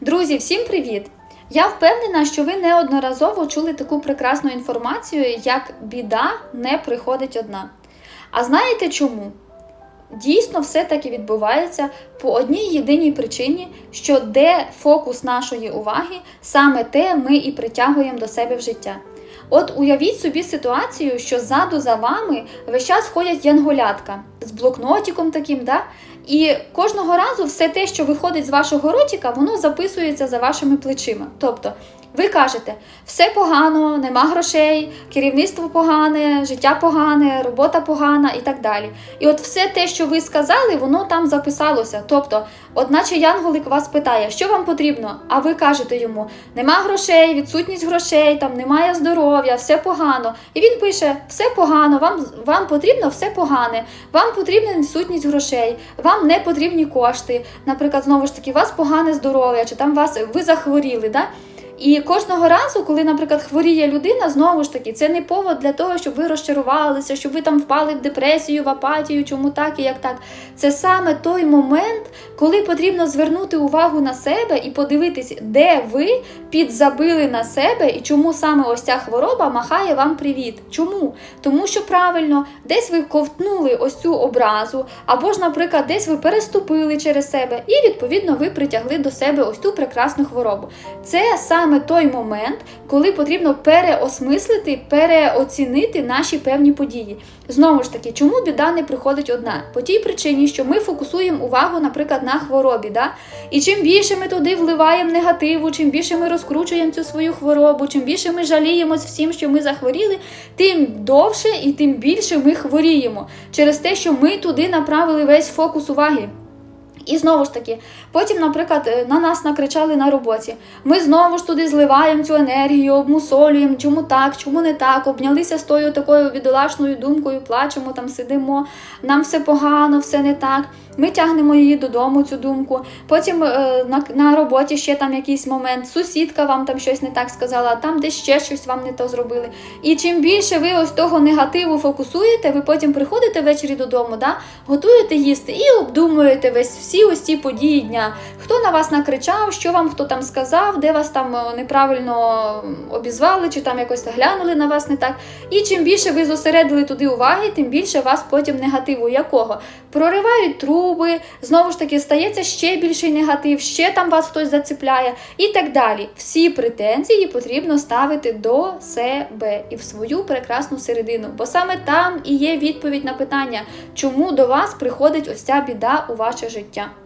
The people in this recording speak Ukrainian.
Друзі, всім привіт! Я впевнена, що ви неодноразово чули таку прекрасну інформацію, як біда не приходить одна. А знаєте чому? Дійсно, все таки відбувається по одній єдиній причині, що де фокус нашої уваги, саме те ми і притягуємо до себе в життя. От уявіть собі ситуацію, що ззаду за вами весь час ходять янголятка з блокнотиком таким, да? І кожного разу все те, що виходить з вашого ротика, воно записується за вашими плечима. Тобто, ви кажете, все погано, нема грошей, керівництво погане, життя погане, робота погана і так далі. І от все те, що ви сказали, воно там записалося. Тобто, от наче Янголик вас питає, що вам потрібно, а ви кажете йому: нема грошей, відсутність грошей, там немає здоров'я, все погано. І він пише: все погано, вам, вам потрібно все погане, вам потрібна відсутність грошей, вам не потрібні кошти. Наприклад, знову ж таки, у вас погане здоров'я, чи там вас ви захворіли. Да? І кожного разу, коли, наприклад, хворіє людина, знову ж таки, це не повод для того, щоб ви розчарувалися, щоб ви там впали в депресію, в апатію, чому так і як так. Це саме той момент, коли потрібно звернути увагу на себе і подивитись, де ви підзабили на себе і чому саме ось ця хвороба махає вам привіт. Чому? Тому що правильно, десь ви ковтнули ось цю образу, або ж, наприклад, десь ви переступили через себе, і відповідно ви притягли до себе ось ту прекрасну хворобу. Це саме той момент, коли потрібно переосмислити, переоцінити наші певні події. Знову ж таки, чому біда не приходить одна? По тій причині, що ми фокусуємо увагу, наприклад, на хворобі. Да? І чим більше ми туди вливаємо негативу, чим більше ми розкручуємо цю свою хворобу, чим більше ми жаліємось всім, що ми захворіли, тим довше і тим більше ми хворіємо через те, що ми туди направили весь фокус уваги. І знову ж таки, потім, наприклад, е, на нас накричали на роботі. Ми знову ж туди зливаємо цю енергію, обмусолюємо, чому так, чому не так, обнялися з тою такою відолашною думкою, плачемо, там сидимо, нам все погано, все не так. Ми тягнемо її додому, цю думку. Потім е, на, на роботі ще там якийсь момент, сусідка вам там щось не так сказала, там десь ще щось вам не то зробили. І чим більше ви ось того негативу фокусуєте, ви потім приходите ввечері додому, да, готуєте їсти і обдумуєте весь всі ось ці події дня. Хто на вас накричав, що вам хто там сказав, де вас там е, неправильно обізвали, чи там якось глянули на вас не так. І чим більше ви зосередили туди уваги, тим більше вас потім негативу якого проривають труби, знову ж таки стається ще більший негатив, ще там вас хтось зацепляє і так далі. Всі претензії потрібно ставити до себе і в свою прекрасну середину, бо саме там і є відповідь на питання, чому до вас приходить ось ця біда у ваше життя.